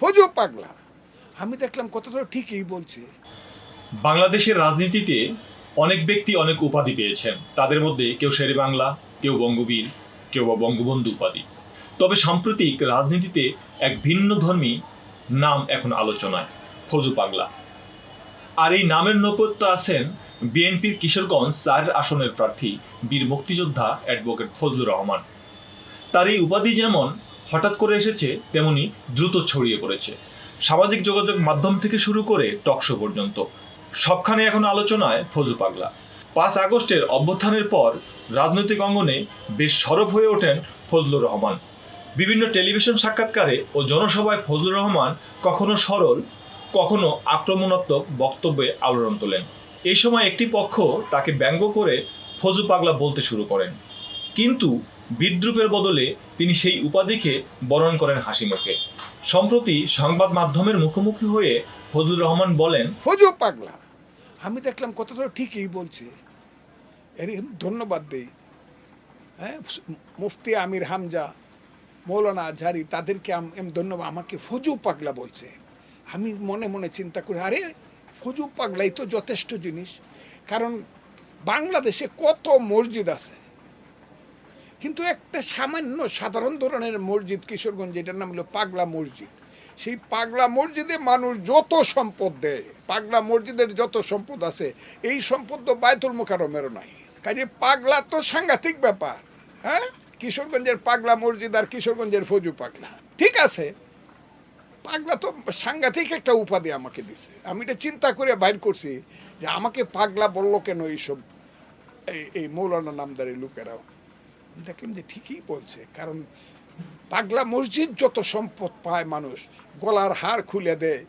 ফজু পাগলা। আমি দেখলাম কথাটা ঠিকই বলছে। বাংলাদেশের রাজনীতিতে অনেক ব্যক্তি অনেক উপাধি পেয়েছেন। তাদের মধ্যে কেউ শেরে বাংলা, কেউ বঙ্গবীর, কেউ বা বঙ্গবন্ধু উপাধি। তবে সাম্প্রতিক রাজনীতিতে এক ভিন্ন ধর্মী নাম এখন আলোচনায়, ফজু পাগলা। আর এই নামের নৈপত্য আছেন বিএনপির কিশোরগঞ্জ চার আসনের প্রার্থী বীর মুক্তিযোদ্ধা অ্যাডভোকেট ফজলুর রহমান। তার এই উপাধি যেমন হঠাৎ করে এসেছে তেমনি দ্রুত ছড়িয়ে পড়েছে। সামাজিক যোগাযোগ মাধ্যম থেকে শুরু করে টকশো পর্যন্ত। সবখানে এখন আলোচনায় ফজু পাগলা। পাঁচ আগস্টের অভ্যুত্থানের পর রাজনৈতিক অঙ্গনে বেশ সরব হয়ে ওঠেন ফজলুর রহমান। বিভিন্ন টেলিভিশন সাক্ষাৎকারে ও জনসভায় ফজলুর রহমান কখনো সরল, কখনো আক্রমণাত্মক বক্তব্যে আলোড়ন তোলেন। এই সময় একটি পক্ষ তাকে ব্যঙ্গ করে ফজু পাগলা বলতে শুরু করেন। কিন্তু বিদ্রুপের বদলে তিনি সেই উপাধিকে বরণ করেন হাসি মুখে সম্প্রতি সংবাদ মাধ্যমের মুখোমুখি হয়ে ফজলুর রহমান বলেন, ফজু পাগলা, আমি দেখলাম কথাটা ঠিকই বলছে। এর ধন্যবাদ দেই। হ্যাঁ মুফতি আমির হামজা, মৌলানা আজহারি, তাদেরকে এম ধন্যবাদ, আমাকে ফজু পাগলা বলছে। আমি মনে মনে চিন্তা করি, আরে, ফজু পাগলাই তো যথেষ্ট জিনিস। কারণ বাংলাদেশে কত মসজিদ আছে? কিন্তু একটা সামান্য সাধারণ ধরনের মসজিদ কিশোরগঞ্জ, যেটার নাম হলো পাগলা মসজিদ। সেই পাগলা মসজিদে মানুষ যত সম্পদ দেয়, পাগলা মসজিদের যত সম্পদ আছে, এই সম্পদ তো বায়তুল মোকারমেরও নাই। কাজে পাগলা তো সাংঘাতিক ব্যাপার হ্যাঁ? কিশোরগঞ্জের পাগলা মসজিদ আর কিশোরগঞ্জের ফজু পাগলা। ঠিক আছে, পাগলা তো সাংঘাতিক একটা উপাধি আমাকে দিছে। আমি এটা চিন্তা করে বাইর করছি যে আমাকে পাগলা বলল কেন এইসব, এই এই মৌলানা নামদারি লোকেরাও? দেখলাম যে ঠিকই বলছে, কারণ পাগলা মসজিদ যত সম্পদ পায় মানুষ, গলার হার খুলে দেয়,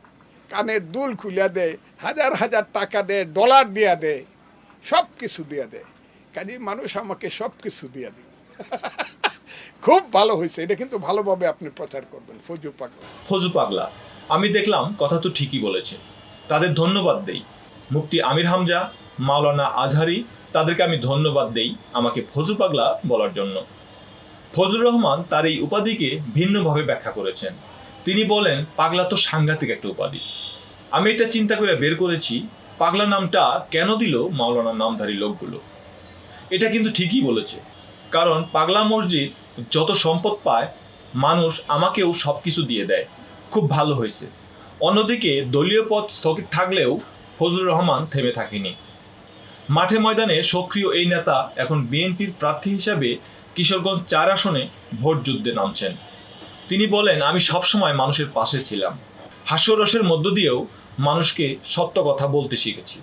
কানের দুল খুলে দেয়, হাজার হাজার টাকা দেয় ডলার দিয়া দেয় সব কিছু দিয়া দেয়। কাজে মানুষ আমাকে সব কিছু দিয়া দেয় খুব ভালো হয়েছে, এটা কিন্তু ভালোভাবে আপনি প্রচার করবেন, ফজু পাগলা। ফজু পাগলা, আমি দেখলাম কথা তো ঠিকই বলেছে। তাদের ধন্যবাদ দেই। মুফতি আমির হামজা, মাওলানা আজহারি তাদেরকে আমি ধন্যবাদ দেই আমাকে ফজু পাগলা বলার জন্য। ফজলুর রহমান তার এই উপাধিকে ভিন্নভাবে ব্যাখ্যা করেছেন। তিনি বলেন, পাগলা তো সাংঘাতিক একটা উপাধি। আমি এটা চিন্তা করে বের করেছি, পাগলা নামটা কেন দিল মাওলানা নামধারী লোকগুলো? এটা কিন্তু ঠিকই বলেছে। কারণ পাগলা মসজিদ যত সম্পদ পায়, মানুষ আমাকেও সব কিছু দিয়ে দেয়। খুব ভালো হয়েছে। অন্যদিকে দলীয় পদ স্থগিত থাকলেও ফজলুর রহমান থেমে থাকেনি। মাঠে ময়দানে সক্রিয় এই নেতা এখন বিএনপির প্রার্থী হিসাবে কিশোরগঞ্জ চার আসনে ভোট যুদ্ধে নামছেন। তিনি বলেন, আমি সবসময় মানুষের পাশে ছিলাম। হাস্যরসের মধ্য দিয়েও মানুষকে সত্য কথা বলতে শিখেছি।